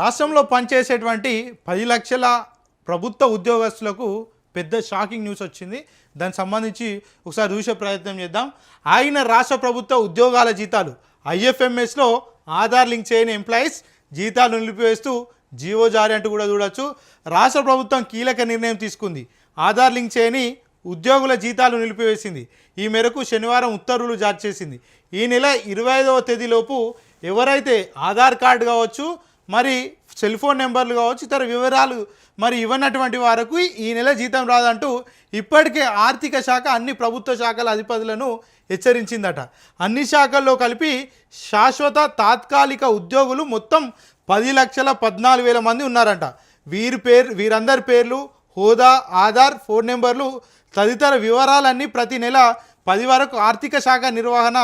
రాష్ట్రంలో పనిచేసేటువంటి పది లక్షల ప్రభుత్వ ఉద్యోగస్తులకు పెద్ద షాకింగ్ న్యూస్ వచ్చింది. దానికి సంబంధించి ఒకసారి చూసే ప్రయత్నం చేద్దాం. ఆయన రాష్ట్ర ప్రభుత్వ ఉద్యోగాల జీతాలు ఐఎఫ్ఎంఎస్లో ఆధార్ లింక్ చేయని ఎంప్లాయీస్ జీతాలు నిలిపివేస్తూ జీవో జారీ అంటూ కూడా చూడొచ్చు. రాష్ట్ర ప్రభుత్వం కీలక నిర్ణయం తీసుకుంది. ఆధార్ లింక్ చేయని ఉద్యోగుల జీతాలు నిలిపివేసింది. ఈ మేరకు శనివారం ఉత్తర్వులు జారీ చేసింది. ఈ నెల ఇరవై ఐదవ తేదీలోపు ఎవరైతే ఆధార్ కార్డు కావచ్చు మరి సెల్ ఫోన్ నెంబర్లు కావచ్చు ఇతర వివరాలు మరి ఇవ్వనటువంటి వారికి ఈ నెల జీతం రాదంటూ ఇప్పటికే ఆర్థిక శాఖ అన్ని ప్రభుత్వ శాఖల అధిపతులను హెచ్చరించిందట. అన్ని శాఖల్లో కలిపి శాశ్వత తాత్కాలిక ఉద్యోగులు మొత్తం పది లక్షల పద్నాలుగు వేల మంది ఉన్నారంట. వీరి పేరు వీరందరి పేర్లు హోదా ఆధార్ ఫోన్ నెంబర్లు తదితర వివరాలన్నీ ప్రతి నెల పది వరకు ఆర్థిక శాఖ నిర్వహణ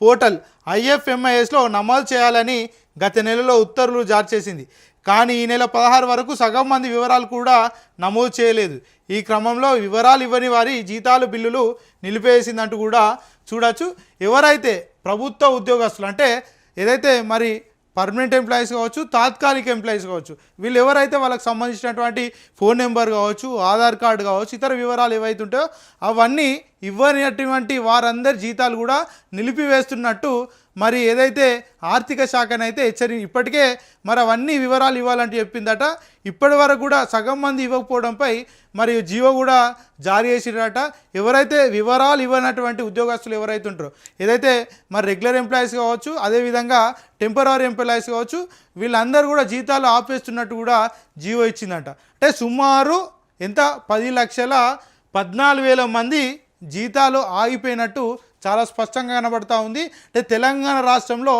పోర్టల్ ఐఎఫ్ఎంఐఎస్లో నమోదు చేయాలని గత నెలలో ఉత్తర్వులు జారీ చేసింది. కానీ ఈ నెల పదహారు వరకు సగం మంది వివరాలు కూడా నమోదు చేయలేదు. ఈ క్రమంలో వివరాలు ఇవ్వని వారి జీతాలు బిల్లులు నిలిపేసిందంటూ కూడా చూడొచ్చు. ఎవరైతే ప్రభుత్వ ఉద్యోగస్తులు అంటే ఏదైతే మరి పర్మనెంట్ ఎంప్లాయీస్ కావచ్చు తాత్కాలిక ఎంప్లాయీస్ కావచ్చు వీళ్ళు ఎవరైతే వాళ్ళకి సంబంధించినటువంటి ఫోన్ నెంబర్ కావచ్చు ఆధార్ కార్డు కావచ్చు ఇతర వివరాలు ఏవైతే ఉంటాయో అవన్నీ ఇవ్వనటువంటి వారందరి జీతాలు కూడా నిలిపివేస్తున్నట్టు మరి ఏదైతే ఆర్థిక శాఖనైతే హెచ్చరి ఇప్పటికే మరి అవన్నీ వివరాలు ఇవ్వాలంటే చెప్పిందట. ఇప్పటి వరకు కూడా సగం మంది ఇవ్వకపోవడంపై మరి జీవో కూడా జారీ చేసిరట ఎవరైతే వివరాలు ఇవ్వనటువంటి ఉద్యోగస్తులు ఎవరైతే ఉంటారో ఏదైతే మరి రెగ్యులర్ ఎంప్లాయీస్ కావచ్చు అదేవిధంగా టెంపరీ ఎంప్లాయీస్ కావచ్చు వీళ్ళందరూ కూడా జీతాలు ఆపేస్తున్నట్టు కూడా జీవో ఇచ్చిందట. అంటే సుమారు ఎంత? పది లక్షల పద్నాలుగు వేల మంది జీతాలు ఆగిపోయినట్టు చాలా స్పష్టంగా కనబడతా ఉంది. అంటే తెలంగాణ రాష్ట్రంలో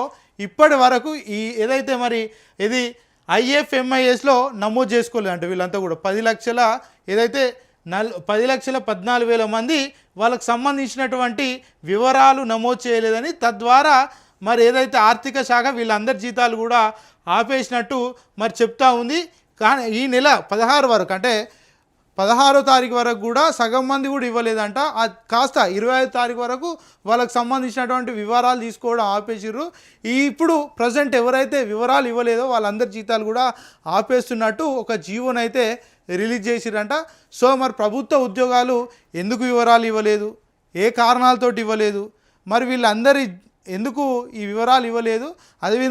ఇప్పటి వరకు ఈ ఏదైతే మరి ఇది ఐఎఫ్ఎంఐఎస్లో నమోదు చేసుకోలేదంట వీళ్ళంతా కూడా. పది లక్షల ఏదైతే నల్ పది లక్షల పద్నాలుగు వేల మంది వాళ్ళకు సంబంధించినటువంటి వివరాలు నమోదు చేయలేదని తద్వారా మరి ఏదైతే ఆర్థిక శాఖ వీళ్ళందరి జీతాలు కూడా ఆపేసినట్టు మరి చెప్తా ఉంది. కానీ ఈ నెల పదహారు వరకు అంటే పదహారో తారీఖు వరకు కూడా సగం మంది కూడా ఇవ్వలేదంట. అది కాస్త ఇరవై ఐదు తారీఖు వరకు వాళ్ళకి సంబంధించినటువంటి వివరాలు తీసుకోవడం ఆపేసిర్రు. ఇప్పుడు ప్రజెంట్ ఎవరైతే వివరాలు ఇవ్వలేదో వాళ్ళందరి జీతాలు కూడా ఆపేస్తున్నట్టు ఒక జీవోనైతే రిలీజ్ చేసిరంట సో మరి ప్రభుత్వ ఉద్యోగాలు ఎందుకు వివరాలు ఇవ్వలేదు? ఏ కారణాలతోటి ఇవ్వలేదు? మరి వీళ్ళందరి ఎందుకు ఈ వివరాలు ఇవ్వలేదు? అదేవిధంగా